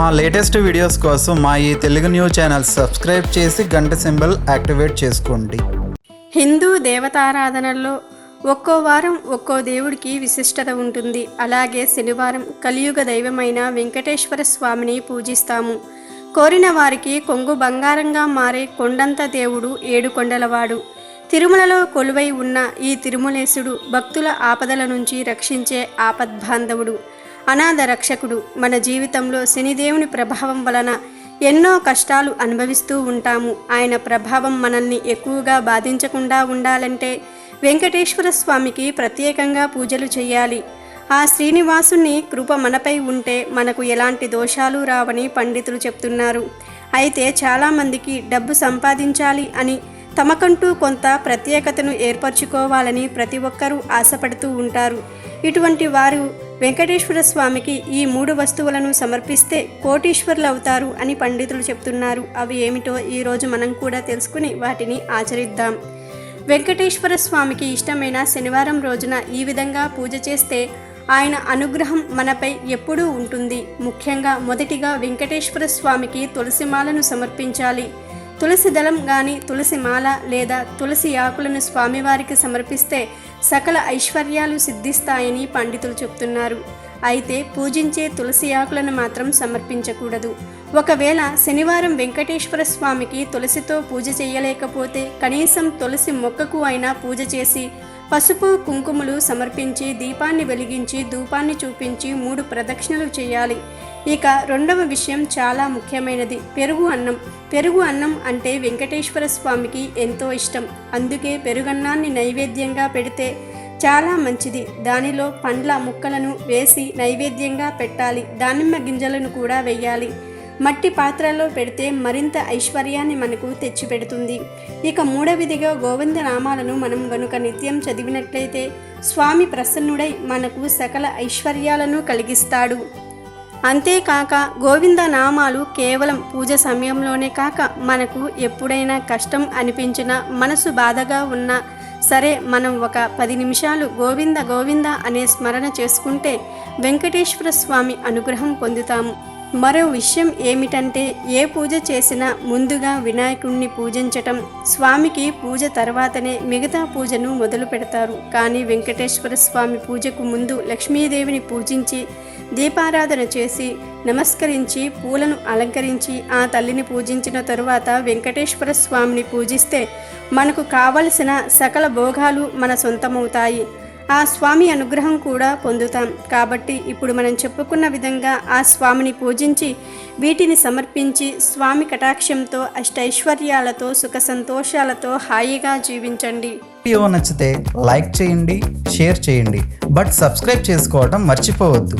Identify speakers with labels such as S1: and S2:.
S1: మా latest videos కోసం మా ఈ తెలుగు న్యూస్ ఛానల్ సబ్స్క్రైబ్ చేసి గంట సింబల్ యాక్టివేట్ చేసుకోండి.
S2: హిందూ దేవతారాధనల్లో ఒక్కో వారం ఒక్కో దేవుడికి విశిష్టత ఉంటుంది. అలాగే శనివారం కలియుగ దైవమైన వెంకటేశ్వర స్వామిని పూజిస్తాము. కోరిన వారికి కొంగు బంగారంగా మారే కొండంత దేవుడు ఏడు కొండలవాడు తిరుమలలో కొలువై ఉన్న ఈ తిరుమలేశుడు భక్తుల ఆపదల నుంచి రక్షించే ఆపద్బాంధవుడు. అనాథ రక్షకుడు మన జీవితంలో శనిదేవుని ప్రభావం వలన ఎన్నో కష్టాలు అనుభవిస్తూ ఉంటాము. ఆయన ప్రభావం మనల్ని ఎక్కువగా బాధించకుండా ఉండాలంటే వెంకటేశ్వర స్వామికి ప్రత్యేకంగా పూజలు చేయాలి. ఆ శ్రీనివాసుని కృప మనపై ఉంటే మనకు ఎలాంటి దోషాలు రావని పండితులు చెప్తున్నారు. అయితే చాలామందికి డబ్బు సంపాదించాలి అని తమకంటూ కొంత ప్రత్యేకతను ఏర్పరచుకోవాలని ప్రతి ఒక్కరూ ఆశపడుతూ ఉంటారు. ఇటువంటి వారు వెంకటేశ్వర స్వామికి ఈ మూడు వస్తువులను సమర్పిస్తే కోటీశ్వర్లు అవుతారు అని పండితులు చెప్తున్నారు. అవి ఏమిటో ఈరోజు మనం కూడా తెలుసుకుని వాటిని ఆచరిద్దాం. వెంకటేశ్వర స్వామికి ఇష్టమైన శనివారం రోజున ఈ విధంగా పూజ చేస్తే ఆయన అనుగ్రహం మనపై ఎప్పుడూ ఉంటుంది. ముఖ్యంగా మొదటిగా వెంకటేశ్వర స్వామికి తులసిమాలను సమర్పించాలి. తులసి దళం గాని తులసి మాల లేదా తులసి ఆకులను స్వామివారికి సమర్పిస్తే సకల ఐశ్వర్యాలు సిద్ధిస్తాయని పండితులు చెప్తున్నారు. అయితే పూజించే తులసి ఆకులను మాత్రం సమర్పించకూడదు. ఒకవేళ శనివారం వెంకటేశ్వర స్వామికి తులసితో పూజ చేయలేకపోతే కనీసం తులసి మొక్కకు అయినా పూజ చేసి పసుపు కుంకుమలు సమర్పించి దీపాన్ని వెలిగించి ధూపాన్ని చూపించి మూడు ప్రదక్షిణలు చేయాలి. ఇక రెండవ విషయం చాలా ముఖ్యమైనది. పెరుగు అన్నం. పెరుగు అన్నం అంటే వెంకటేశ్వర స్వామికి ఎంతో ఇష్టం. అందుకే పెరుగన్నాన్ని నైవేద్యంగా పెడితే చాలా మంచిది. దానిలో పండ్ల ముక్కలను వేసి నైవేద్యంగా పెట్టాలి. దానిమ్మ గింజలను కూడా వేయాలి. మట్టి పాత్రలో పెడితే మరింత ఐశ్వర్యాన్ని మనకు తెచ్చిపెడుతుంది. ఇక మూడవదిగా గోవింద నామాలను మనం గనుక నిత్యం చదివినట్లయితే స్వామి ప్రసన్నుడై మనకు సకల ఐశ్వర్యాలను కలిగిస్తాడు. అంతేకాక గోవింద నామాలు కేవలం పూజ సమయంలోనే కాక మనకు ఎప్పుడైనా కష్టం అనిపించినా మనసు బాధగా ఉన్నా సరే మనం ఒక పది నిమిషాలు గోవింద గోవింద అనే స్మరణ చేసుకుంటే వెంకటేశ్వర స్వామి అనుగ్రహం పొందుతాము. మరో విషయం ఏమిటంటే ఏ పూజ చేసినా ముందుగా వినాయకుణ్ణి పూజించటం స్వామికి పూజ తర్వాతనే మిగతా పూజను మొదలు పెడతారు. కానీ వెంకటేశ్వర స్వామి పూజకు ముందు లక్ష్మీదేవిని పూజించి దీపారాధన చేసి నమస్కరించి పూలను అలంకరించి ఆ తల్లిని పూజించిన తరువాత వెంకటేశ్వర స్వామిని పూజిస్తే మనకు కావలసిన సకల భోగాలు మన సొంతమవుతాయి. ఆ స్వామి అనుగ్రహం కూడా పొందుతాం. కాబట్టి ఇప్పుడు మనం చెప్పుకున్న విధంగా ఆ స్వామిని పూజించి వీటిని సమర్పించి స్వామి కటాక్షంతో అష్టైశ్వర్యాలతో సుఖ సంతోషాలతో హాయిగా జీవించండి.
S1: వీడియో నచ్చితే లైక్ చేయండి షేర్ చేయండి. బట్ సబ్స్క్రైబ్ చేసుకోవడం మర్చిపోవద్దు.